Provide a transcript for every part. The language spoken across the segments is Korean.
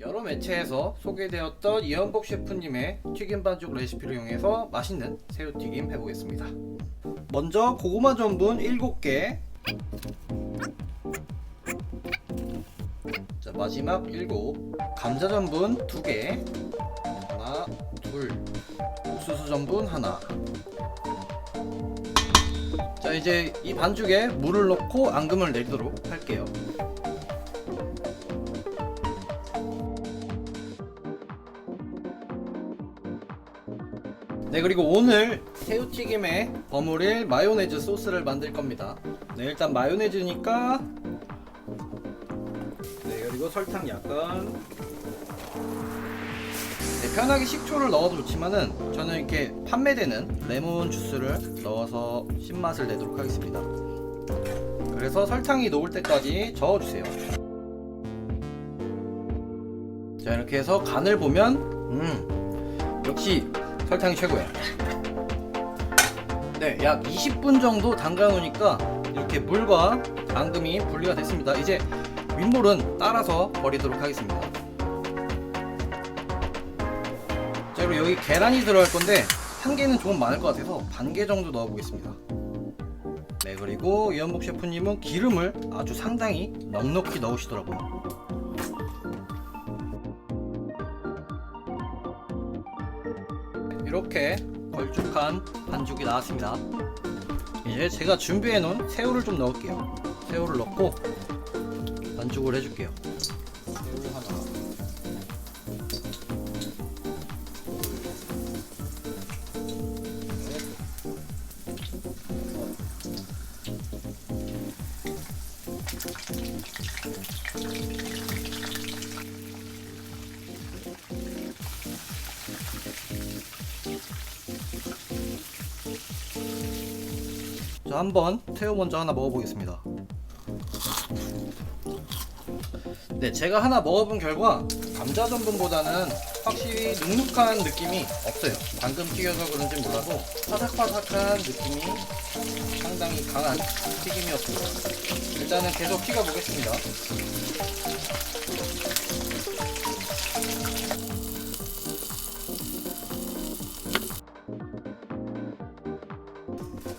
여러 매체에서 소개되었던 이현복 셰프님의 튀김 반죽 레시피를 이용해서 맛있는 새우튀김 해보겠습니다. 먼저 고구마 전분 7개. 자 마지막 7 감자 전분 2개. 하나 둘. 옥수수 전분 하나. 자 이제 이 반죽에 물을 넣고 앙금을 내리도록 할게요 네 그리고 오늘 새우튀김에 버무릴 마요네즈 소스를 만들 겁니다. 네 일단 마요네즈니까 네 그리고 설탕 약간. 네, 편하게 식초를 넣어도 좋지만은 저는 이렇게 판매되는 레몬 주스를 넣어서 신맛을 내도록 하겠습니다. 그래서 설탕이 녹을 때까지 저어주세요. 자 이렇게 해서 간을 보면 음 역시 설탕이 최고야. 네, 약 20분 정도 담가 놓으니까 이렇게 물과 앙금이 분리가 됐습니다. 이제 윗물은 따라서 버리도록 하겠습니다. 자, 그리고 여기 계란이 들어갈 건데 한 개는 조금 많을 것 같아서 반 개 정도 넣어 보겠습니다. 네, 그리고 이현복 셰프님은 기름을 아주 상당히 넉넉히 넣으시더라고요. 이렇게 걸쭉한 반죽이 나왔습니다. 이제 제가 준비해 놓은 새우를 좀 넣을게요. 새우를 넣고 반죽을 해줄게요. 자, 한번 새우 먼저 하나 먹어보겠습니다. 네, 제가 하나 먹어본 결과 감자 전분보다는 확실히 눅눅한 느낌이 없어요. 방금 튀겨서 그런지 몰라도 바삭바삭한 느낌이 상당히 강한 튀김이었습니다. 일단은 계속 튀겨보겠습니다.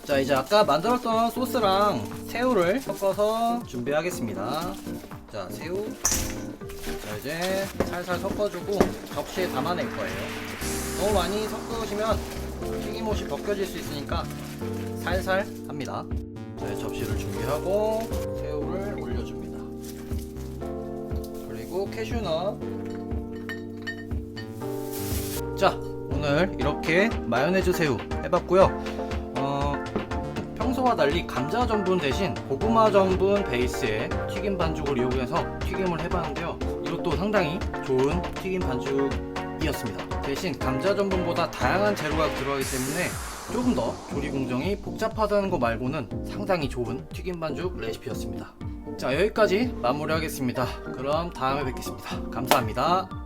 자 이제 아까 만들었던 소스랑 새우를 섞어서 준비하겠습니다. 자 새우. 자 이제 살살 섞어주고 접시에 담아낼 거예요. 너무 많이 섞으시면 튀김옷이 벗겨질 수 있으니까 살살 합니다. 자 접시를 준비하고 새우를 올려줍니다. 그리고 캐슈넛 자 오늘 이렇게 마요네즈 새우 해봤고요. 어, 평소와 달리 감자 전분 대신 고구마 전분 베이스의 튀김 반죽을 이용해서 튀김을 해봤는데요. 이것도 상당히 좋은 튀김 반죽이었습니다. 대신 감자 전분보다 다양한 재료가 들어가기 때문에 조금 더 조리 공정이 복잡하다는 거 말고는 상당히 좋은 튀김 반죽 레시피였습니다. 자 여기까지 마무리하겠습니다. 그럼 다음에 뵙겠습니다. 감사합니다.